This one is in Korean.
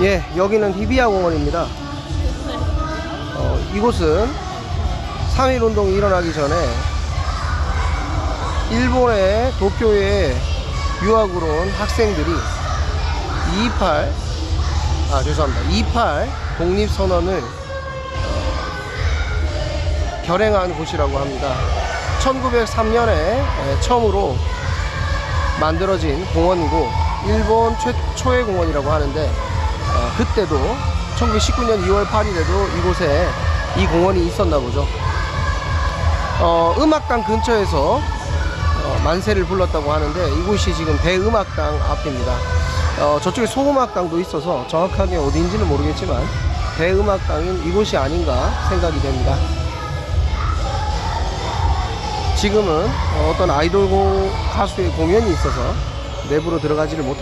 예, 여기는 히비야 공원입니다. 어, 이곳은 3.1 운동이 일어나기 전에 일본의 도쿄에 유학으로 온 학생들이 228, 아, 죄송합니다. 28 독립선언을 어, 결행한 곳이라고 합니다. 1903년에 처음으로 만들어진 공원이고 일본 최초의 공원이라고 하는데 어, 그때도 1919년 2월 8일에도 이곳에 이 공원이 있었나 보죠. 어, 음악당 근처에서 어, 만세를 불렀다고 하는데 이곳이 지금 대음악당 앞입니다. 어, 저쪽에 소음악당도 있어서 정확하게 어디인지는 모르겠지만 대음악당인 이곳이 아닌가 생각이 됩니다. 지금은 어떤 아이돌 고- 가수의 공연이 있어서 내부로 들어가지를 못하